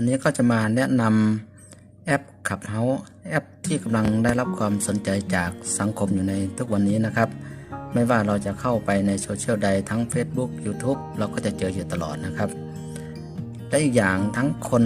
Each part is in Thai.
วันนี้ก็จะมาแนะนำแอปขับเฮาแอปที่กำลังได้รับความสนใจจากสังคมอยู่ในทุกวันนี้นะครับ ไม่ว่าเราจะเข้าไปในโซเชียลใดทั้ง Facebook YouTube เราก็จะเจออยู่ตลอดนะครับ และอีกอย่างทั้งคน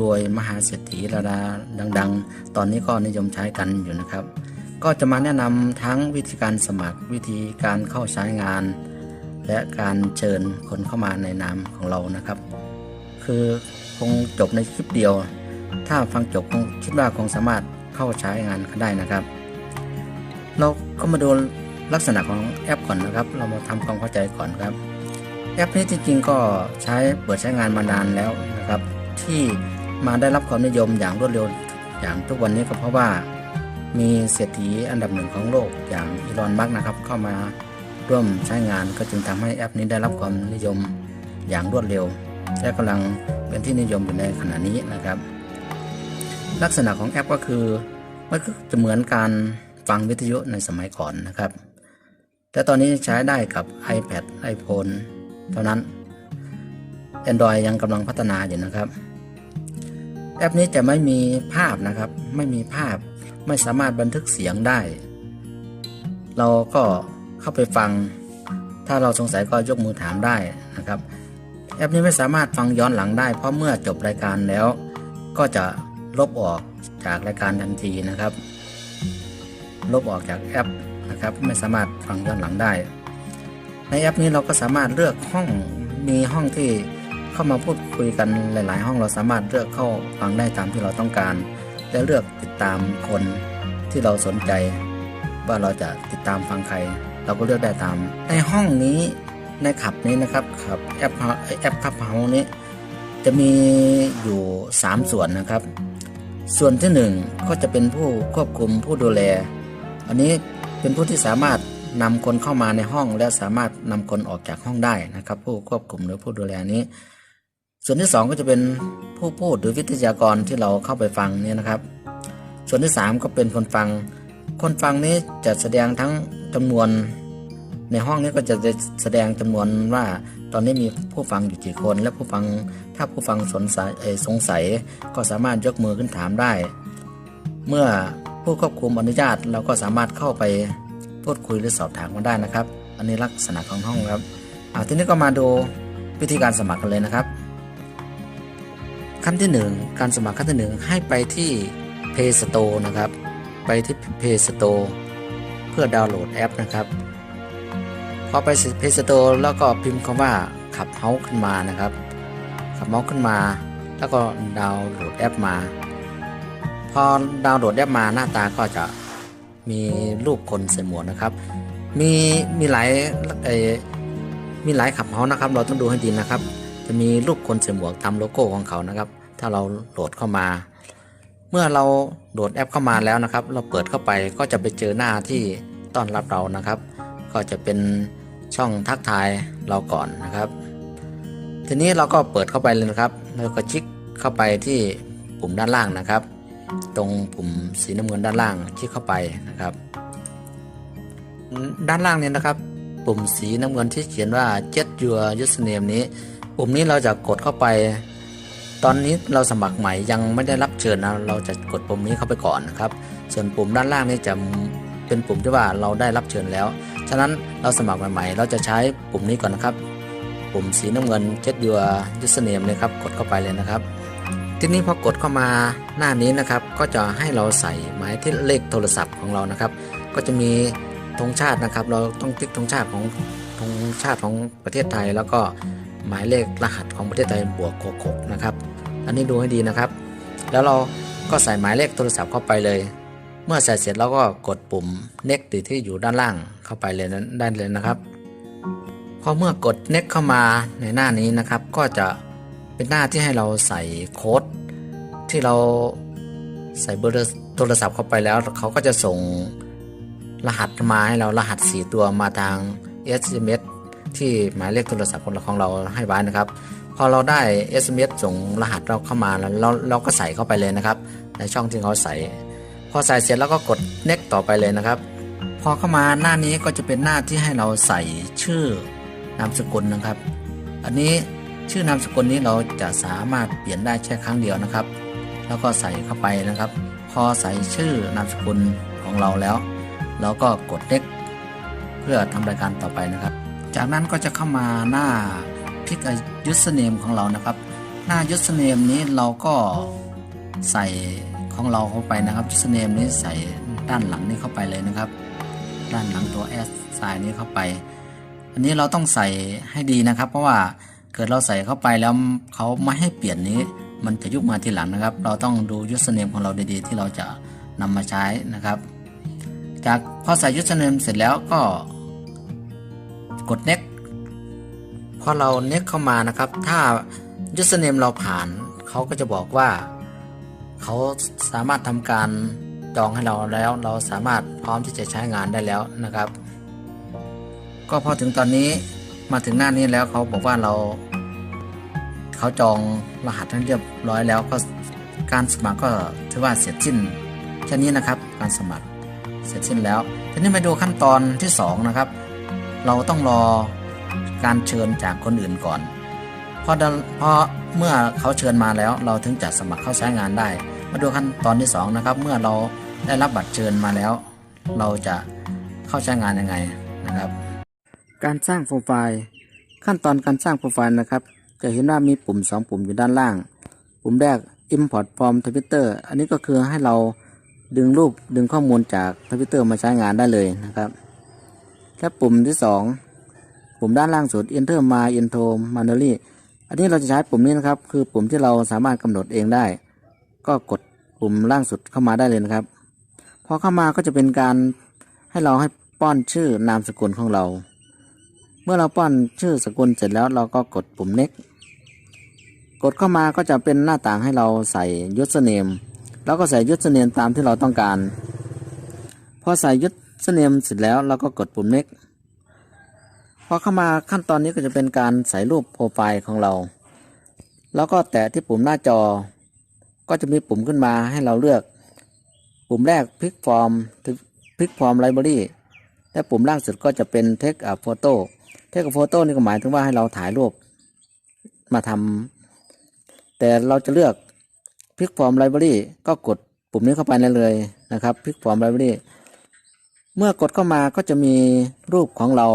รวยๆ มหาเศรษฐีระดับดัง ๆ ตอนนี้ก็นิยมใช้กันอยู่นะครับ ก็จะมาแนะนำทั้งวิธีการสมัครวิธีการเข้าใช้งาน และการเชิญคนเข้ามาในนามของเรานะครับ คือ คงจบในคลิปเดียว ถ้าฟังจบคงคิดว่าคงสามารถเข้าใช้งานกันได้นะครับ เราก็มาดูลักษณะของแอปก่อนนะครับ เรามาทำความเข้าใจก่อนครับ แอปนี้จริงๆก็ใช้เปิดใช้งานมานานแล้วนะครับ ที่มาได้รับความนิยมอย่างรวดเร็วอย่างทุกวันนี้ก็เพราะว่ามีเศรษฐีอันดับหนึ่งของโลกอย่างอีลอนมัสก์นะครับ เข้ามาร่วมใช้งานก็จึงทำให้แอปนี้ได้รับความนิยมอย่างรวดเร็ว และกำลังเป็นที่นิยมอยู่ในขณะนี้นะครับ ลักษณะของแอปก็คือมันก็จะเหมือนการฟังวิทยุในสมัยก่อนนะครับ แต่ตอนนี้ใช้ได้กับ iPad iPhone เท่านั้น Android ยังกำลังพัฒนาอยู่นะครับ แอปนี้จะไม่มีภาพนะครับ ไม่มีภาพไม่สามารถบันทึกเสียงได้ เราก็เข้าไปฟัง ถ้าเราสงสัยก็ยกมือถามได้นะครับ แอปนี้ไม่สามารถฟังย้อนหลังได้ เพราะเมื่อจบรายการแล้ว ก็จะลบออกจากรายการทันทีนะครับ ลบออกจากแอปนะครับ ไม่สามารถฟังย้อนหลังได้ ในแอปนี้เราก็สามารถเลือกห้องมีห้องที่เข้ามาพูดคุยกันหลาย ๆ ห้องเราสามารถเลือกเข้าฟังได้ตามที่เราต้องการ และเลือกติดตามคนที่เราสนใจ ว่าเราจะติดตามฟังใคร เราก็เลือกได้ตาม ในห้องนี้ ในขับนี้นะครับขับแอปแอปขับเฮานี้ จะมีอยู่ 3 ส่วนนะครับ ส่วนที่ 1 ก็จะเป็นผู้ควบคุมผู้ดูแล อันนี้เป็นผู้ที่สามารถนำคนเข้ามาในห้อง และสามารถนำคนออกจากห้องได้นะครับ ผู้ควบคุมหรือผู้ดูแลนี้ ส่วนที่ 2 ก็จะเป็นผู้พูดหรือวิทยากรที่เราเข้าไปฟังเนี่ยนะครับ ส่วนที่ 3 ก็เป็นคนฟัง คนฟังนี้จะแสดงทั้งจำนวน ในห้องนี้ก็จะแสดงจำนวนว่าตอนนี้มีผู้ฟังอยู่กี่คน และผู้ฟังถ้าผู้ฟังสนสัยสงสัยก็สามารถยกมือขึ้นถามได้ เมื่อผู้ควบคุมอนุญาตเราก็สามารถเข้าไปพูดคุยหรือสอบถามกันได้นะครับ อันนี้ลักษณะของห้องครับอาทีนี้ก็มาดูวิธีการสมัครกันเลยนะครับ ขั้นที่ 1 การสมัครขั้นที่ 1 ให้ไปที่ Play Store นะครับ ไปที่ Play Store เพื่อดาวน์โหลดแอปนะครับ พอไป Play Store แล้วก็พิมพ์คำว่าขับเฮาขึ้นมานะครับ ขับเฮาขึ้นมา แล้วก็ดาวน์โหลดแอปมา พอดาวน์โหลดแอปมาหน้าตาก็จะมีรูปคนใส่หมวกนะครับ มีมีหลายเอ่อมีหลายขับเฮานะครับ เราต้องดูให้ดีนะครับ จะมีรูปคนใส่หมวกตามโลโก้ของเขานะครับ ถ้าเราโหลดเข้ามา เมื่อเราโหลดแอปเข้ามาแล้วนะครับ เราเปิดเข้าไปก็จะไปเจอหน้าที่ต้อนรับเรานะครับ ก็จะเป็น ช่องทักทายเราก่อนนะครับ ทีนี้เราก็เปิดเข้าไปเลยนะครับแล้วก็คลิกเข้าไปที่ปุ่มด้านล่างนะครับ ตรงปุ่มสีน้ำเงินด้านล่างคลิกเข้าไปนะครับ ด้านล่างเนี่ยนะครับ ปุ่มสีน้ำเงินที่เขียนว่า Get Your Username นี้ ปุ่มนี้เราจะกดเข้าไป ตอนนี้เราสมัครใหม่ยังไม่ได้รับเชิญนะเราจะกดปุ่มนี้เข้าไปก่อนนะครับ ส่วนปุ่มด้านล่างนี้จะเป็นปุ่มที่ว่าเราได้รับเชิญแล้ว ฉะนั้นเราสมัครใหม่ๆ เราจะใช้ปุ่มนี้ก่อนนะครับ ปุ่มสีน้ำเงิน Get Your Username เลยครับ กดเข้าไปเลยนะครับ ทีนี้พอกดเข้ามาหน้านี้นะครับ ก็จะให้เราใส่หมายที่เลขโทรศัพท์ของเรานะครับ ก็จะมีธงชาตินะครับ เราต้องติ๊กธงชาติของธงชาติของประเทศไทย แล้วก็หมายเลขรหัสของประเทศไทยบวก66นะครับ อันนี้ดูให้ดีนะครับ แล้วเราก็ใส่หมายเลขโทรศัพท์เข้าไปเลย เมื่อใส่เสร็จเราก็กดปุ่ม next ที่อยู่ด้านล่าง เข้าไปเลยนั้นได้เลยนะครับพอเมื่อกด next เข้ามาในหน้านี้นะครับ ก็จะเป็นหน้าที่ให้เราใส่โค้ดที่เราใส่เบอร์โทรศัพท์เข้าไปแล้วเขาก็จะส่งรหัสมาให้เรารหัส 4 ตัวมาทาง SMS ที่หมายเลขโทรศัพท์ของเราของเราให้ไว้นะครับ พอเราได้ SMS ส่งรหัสเราเข้ามาแล้วเราเราก็ใส่เข้าไปเลยนะครับ ในช่องที่เขาใส่ พอใส่เสร็จแล้วก็กด next ต่อไปเลยนะครับ พอเข้ามาหน้านี้ก็จะเป็นหน้าที่ให้เราใส่ชื่อนามสกุลนะครับ อันนี้ชื่อนามสกุลนี้เราจะสามารถเปลี่ยนได้แค่ครั้งเดียวนะครับ แล้วก็ใส่เข้าไปนะครับ พอใส่ชื่อนามสกุลของเราแล้ว เราก็กด next เพื่อทำรายการต่อไปนะครับ จากนั้นก็จะเข้ามาหน้าคลิก username ของเรานะครับ หน้า username นี้เราก็ใส่ของเราเข้าไปนะครับ username นี้ใส่ด้านหลังนี้เข้าไปเลยนะครับ ด้านหลังตัว s สายนี้เข้าไป อันนี้เราต้องใส่ให้ดีนะครับ เพราะว่าเกิดเราใส่เข้าไปแล้วเขาไม่ให้เปลี่ยนนี้ มันจะยุบมาทีหลังนะครับ เราต้องดู username ของเราดีๆ ที่เราจะนำมาใช้นะครับ จากพอใส่ username เสร็จแล้วก็ กด next พอเรา next เข้ามานะครับ ถ้า username เราผ่านเขาก็จะบอกว่าเขาสามารถทำการ จองให้เราแล้ว เราสามารถพร้อมที่จะใช้งานได้แล้วนะครับ ก็พอถึงตอนนี้มาถึงหน้านี้แล้วเขาบอกว่าเราเขาจองรหัสให้เรียบร้อยแล้วก็การสมัครก็ถือว่าเสร็จสิ้นแค่นี้นะครับการสมัครเสร็จสิ้นแล้วทีนี้มาดูขั้นตอนที่สองนะครับ เราต้องรอการเชิญจากคนอื่นก่อนพราะเพราะเมื่อเขาเชิญมาแล้ว เราถึงจะสมัครเข้าใช้งานได้ มาดูขั้นตอนที่สองนะครับ เมื่อเราได้รับบัตรเชิญมาแล้ว เราจะเข้าใช้งานยังไงนะครับ การสร้างโปรไฟล์ขั้นตอนการสร้างโปรไฟล์นะครับ จะเห็นว่ามีปุ่ม 2 ปุ่มอยู่ด้านล่าง ปุ่มแรก Import from Twitter อันนี้ก็คือให้เราดึงรูปดึงข้อมูลจาก Twitter มาใช้งานได้เลยนะครับและปุ่มที่ 2 ปุ่มด้านล่างสุด Enter My Intro Manually อันนี้เราจะใช้ปุ่มนี้นะครับ คือปุ่มที่เราสามารถกำหนดเองได้ ก็กดปุ่มล่างสุดเข้ามาได้เลยนะครับ พอเข้ามาก็จะเป็นการให้เราให้ป้อนชื่อนามสกุลของเรา เมื่อเราป้อนชื่อสกุลเสร็จแล้วเราก็กดปุ่ม next กดเข้ามาก็จะเป็นหน้าต่างให้เราใส่ username แล้วก็ใส่ username ตามที่เราต้องการ พอใส่ username เสร็จแล้วเราก็กดปุ่ม next พอเข้ามาขั้นตอนนี้ก็จะเป็นการใส่รูปโปรไฟล์ของเรา แล้วก็แตะที่ปุ่มหน้าจอ ก็จะมีปุ่มขึ้นมาให้เราเลือก ปุ่มแรก Pick Form Pick Form Library และปุ่มล่างสุดก็จะเป็น Take a Photo Take a Photo นี่ก็หมายถึงว่าให้เราถ่ายรูปมาทำแต่เราจะเลือก Pick Form Library ก็กดปุ่มนี้เข้าไปเลยนะครับ Pick Form Library เมื่อกดเข้ามาก็จะมีรูปของเรา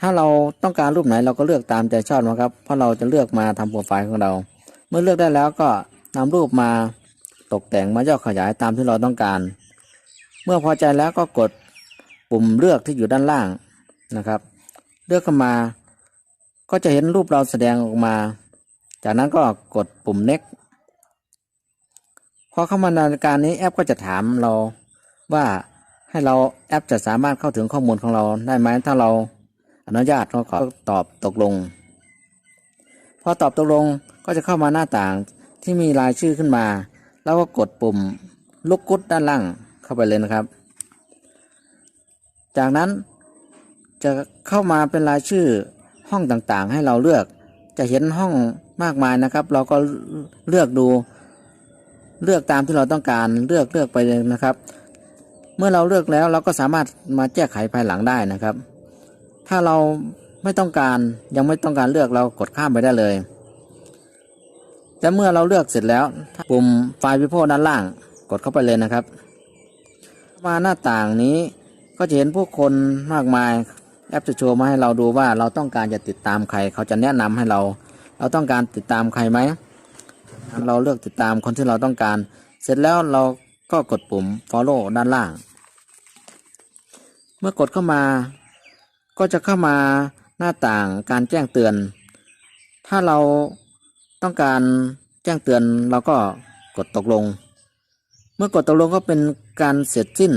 ถ้าเราต้องการรูปไหนเราก็เลือกตามใจชอบนะครับ เพราะเราจะเลือกมาทำโปรไฟล์ของเรา มื่อเลือกได้แล้วก็นำรูปมาตกแต่งมาย่อขยายตามที่เราต้องการ เมื่อพอใจแล้วก็กดปุ่มเลือกที่อยู่ด้านล่างนะครับ เลือกเข้ามาก็จะเห็นรูปเราแสดงออกมา จากนั้นก็กดปุ่ม next พอเข้ามาในการนี้แอปก็จะถามเราว่าให้เราแอปจะสามารถเข้าถึงข้อมูลของเราได้ไหมถ้าเราอนุญาตเราขอตอบตกลง พอตอบตกลง ก็จะเข้ามาหน้าต่างที่มีรายชื่อขึ้นมา แล้วก็กดปุ่มลูกกุดด้านล่างเข้าไปเลยนะครับ จากนั้นจะเข้ามาเป็นรายชื่อห้องต่างๆ ให้เราเลือก จะเห็นห้องมากมายนะครับ เราก็เลือกดูเลือกตามที่เราต้องการเลือกเลือกไปเลยนะครับ เมื่อเราเลือกแล้วเราก็สามารถมาแก้ไขภายหลังได้นะครับ ถ้าเราไม่ต้องการยังไม่ต้องการเลือกเรากดข้ามไปได้เลย แต่เมื่อเราเลือกเสร็จแล้วปุ่มไฟล์วิโพด้านล่างกดเข้าไปเลยนะครับ มาหน้าต่างนี้ก็จะเห็นผู้คนมากมายแอปจะโชว์มาให้เราดูว่าเราต้องการจะติดตามใคร เขาจะแนะนำให้เรา เราต้องการติดตามใครไหมเราเลือกติดตามคนที่เราต้องการ เสร็จแล้วเราก็กดปุ่ม follow ด้านล่าง เมื่อกดเข้ามา ก็จะเข้ามาหน้าต่างการแจ้งเตือน ถ้าเรา ต้องการแจ้งเตือนเราก็กดตกลง เมื่อกดตกลงก็เป็นการเสร็จสิ้น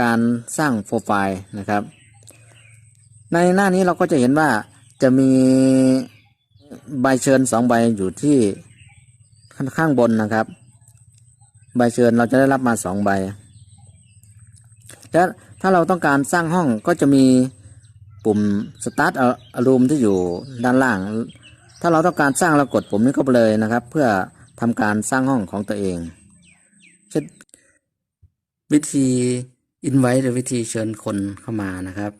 การสร้างโปรไฟล์นะครับ ในหน้านี้เราก็จะเห็นว่าจะมีใบเชิญสองใบอยู่ที่ข้างบนนะครับ ใบเชิญเราจะได้รับมาสองใบ และถ้าเราต้องการสร้างห้องก็จะมีปุ่ม start room ที่อยู่ด้านล่าง ถ้าเราต้องการสร้างเรากดปุ่มนี้เข้าไปเลยนะครับ เพื่อทำการสร้างห้องของตัวเอง เช่นวิธี invite หรือวิธีเชิญคนเข้ามานะครับ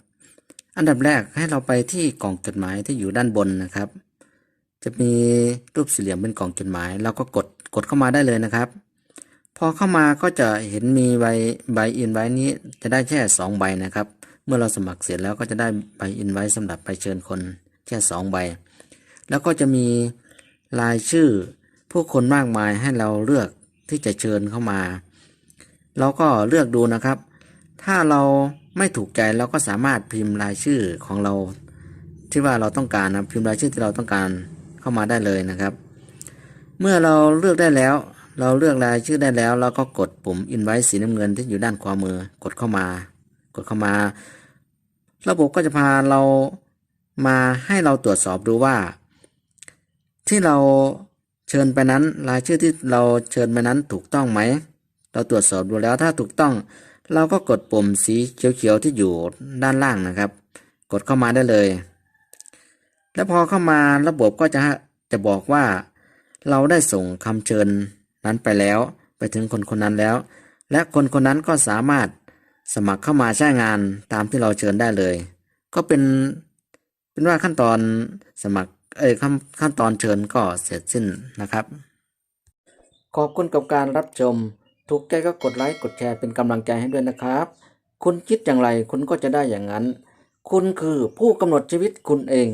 อันดับแรกให้เราไปที่กล่องจดหมายที่อยู่ด้านบนนะครับ จะมีรูปสี่เหลี่ยมเป็นกล่องจดหมายเราก็กดกดเข้ามาได้เลยนะครับ พอเข้ามาก็จะเห็นมีใบใบอินไว้นี้จะได้แค่สองใบนะครับ เมื่อเราสมัครเสร็จแล้วก็จะได้ใบอินไว้สำหรับไปเชิญคนแค่สองใบ แล้วก็จะมีรายชื่อผู้คนมากมายให้เราเลือกที่จะเชิญเข้ามา เราก็เลือกดูนะครับ ถ้าเราไม่ถูกใจเราก็สามารถพิมพ์รายชื่อของเรา ที่ว่าเราต้องการนะพิมพ์รายชื่อที่เราต้องการเข้ามาได้เลยนะครับ เมื่อเราเลือกได้แล้ว เราเลือกรายชื่อได้แล้วเราก็กดปุ่ม invite สีน้ำเงินที่อยู่ด้านขวามือกดเข้ามา กดเข้ามา ระบบก็จะพาเรามาให้เราตรวจสอบดูว่า ที่เราเชิญไปนั้นรายชื่อที่เราเชิญไปนั้นถูกต้องไหม เราตรวจสอบดูแล้วถ้าถูกต้อง เราก็กดปุ่มสีเขียวๆที่อยู่ด้านล่างนะครับ กดเข้ามาได้เลย แล้วพอเข้ามาระบบก็จะจะบอกว่า เราได้ส่งคำเชิญนั้นไปแล้ว ไปถึงคนคนนั้นแล้ว และคนคนนั้นก็สามารถสมัครเข้ามาใช้งานตามที่เราเชิญได้เลย ก็เป็นเป็นว่าขั้นตอนสมัคร เอ่ยขั้นขั้นตอนเชิญก็เสร็จสิ้นนะครับ ขอบคุณกับการรับชม ถูกใจก็กดไลค์กดแชร์เป็นกำลังใจให้ด้วยนะครับ คุณคิดอย่างไรคุณก็จะได้อย่างนั้น คุณคือผู้กำหนดชีวิตคุณเอง